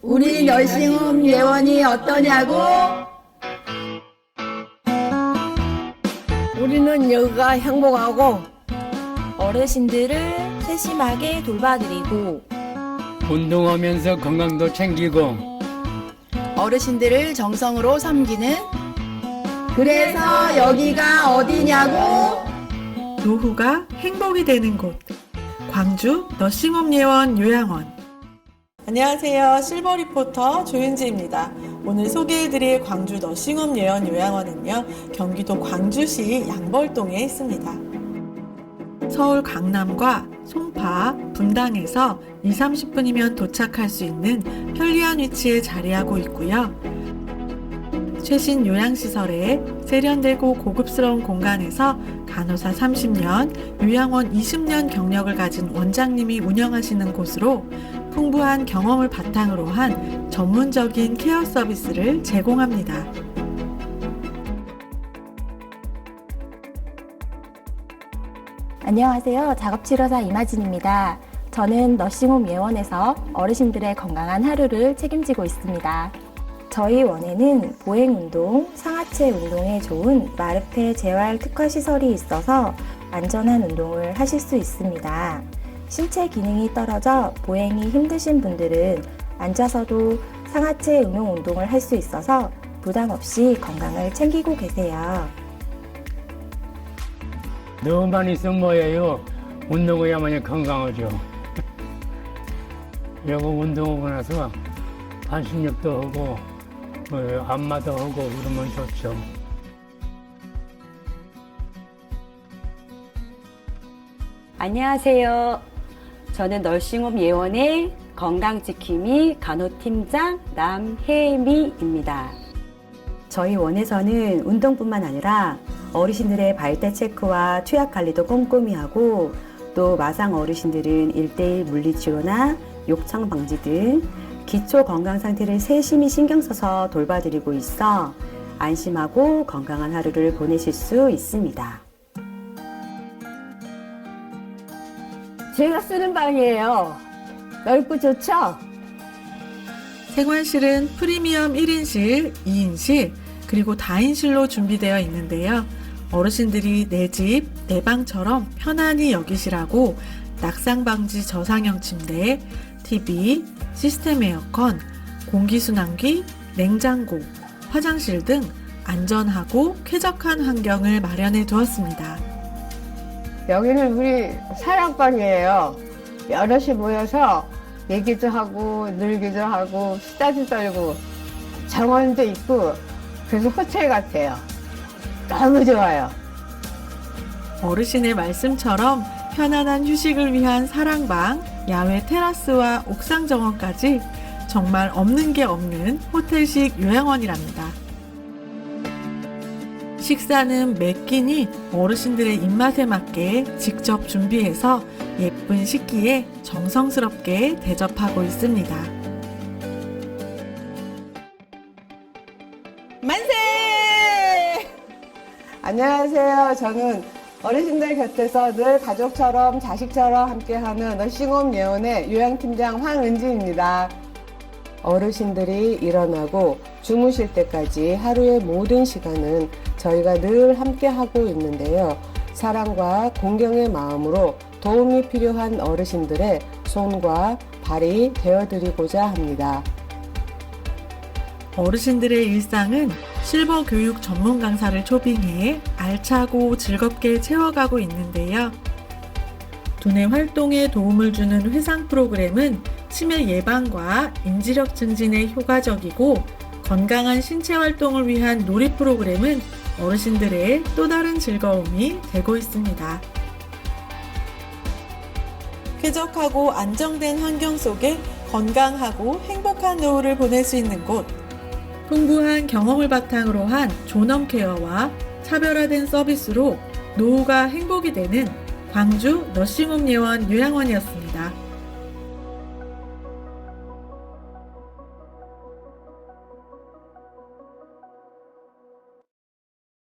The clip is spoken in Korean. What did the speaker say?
우리 널싱홈 예원이 어떠냐고? 우리는 여기가 행복하고 어르신들을 세심하게 돌봐드리고 운동하면서 건강도 챙기고 어르신들을 정성으로 섬기는 그래서 여기가 어디냐고? 노후가 행복이 되는 곳. 광주 너싱홈 예원 요양원. 안녕하세요. 실버 리포터 조윤지입니다. 오늘 소개해드릴 광주 너싱홈 예원 요양원은요, 경기도 광주시 양벌동에 있습니다. 서울 강남과 송파, 분당에서 2, 30분이면 도착할 수 있는 편리한 위치에 자리하고 있고요. 최신 요양시설에 세련되고 고급스러운 공간에서 간호사 30년, 요양원 20년 경력을 가진 원장님이 운영하시는 곳으로 풍부한 경험을 바탕으로 한 전문적인 케어 서비스를 제공합니다. 안녕하세요. 작업치료사 이마진입니다. 저는 너싱홈 예원에서 어르신들의 건강한 하루를 책임지고 있습니다. 저희 원에는 보행 운동, 상하체 운동에 좋은 마르페 재활 특화 시설이 있어서 안전한 운동을 하실 수 있습니다. 신체 기능이 떨어져 보행이 힘드신 분들은 앉아서도 상하체 응용 운동을 할 수 있어서 부담 없이 건강을 챙기고 계세요. 너만 있으면 뭐예요 운동해야만이 건강하죠 여기 운동하고 나서 반신욕도 하고 뭐 안마도 하고 그러면 좋죠 안녕하세요. 저는 널싱홈 예원의 건강지킴이 간호팀장 남혜미입니다. 저희 원에서는 운동뿐만 아니라 어르신들의 발대 체크와 투약 관리도 꼼꼼히 하고 또 마상 어르신들은 일대일 물리치료나 욕창 방지 등 기초 건강 상태를 세심히 신경 써서 돌봐드리고 있어 안심하고 건강한 하루를 보내실 수 있습니다. 제가 쓰는 방이에요. 넓고 좋죠? 생활실은 프리미엄 1인실, 2인실, 그리고 다인실로 준비되어 있는데요. 어르신들이 내 집, 내 방처럼 편안히 여기시라고 낙상 방지 저상형 침대, TV, 시스템 에어컨, 공기순환기, 냉장고, 화장실 등 안전하고 쾌적한 환경을 마련해 두었습니다. 여기는 우리 사랑방이에요. 여럿이 모여서 얘기도 하고 놀기도 하고 수다도 떨고 정원도 있고 그래서 호텔 같아요. 너무 좋아요. 어르신의 말씀처럼 편안한 휴식을 위한 사랑방, 야외 테라스와 옥상 정원까지 정말 없는 게 없는 호텔식 요양원이랍니다. 식사는 매 끼니 어르신들의 입맛에 맞게 직접 준비해서 예쁜 식기에 정성스럽게 대접하고 있습니다. 만세! 안녕하세요. 저는 어르신들 곁에서 늘 가족처럼 자식처럼 함께하는 너싱홈 예원의 요양팀장 황은지입니다. 어르신들이 일어나고 주무실 때까지 하루의 모든 시간은 저희가 늘 함께 하고 있는데요. 사랑과 공경의 마음으로 도움이 필요한 어르신들의 손과 발이 되어드리고자 합니다. 어르신들의 일상은 실버 교육 전문 강사를 초빙해 알차고 즐겁게 채워가고 있는데요. 두뇌 활동에 도움을 주는 회상 프로그램은 치매 예방과 인지력 증진에 효과적이고 건강한 신체 활동을 위한 놀이 프로그램은 어르신들의 또 다른 즐거움이 되고 있습니다. 쾌적하고 안정된 환경 속에 건강하고 행복한 노후를 보낼 수 있는 곳. 풍부한 경험을 바탕으로 한 존엄 케어와 차별화된 서비스로 노후가 행복이 되는 광주 너싱홈 예원 요양원이었습니다.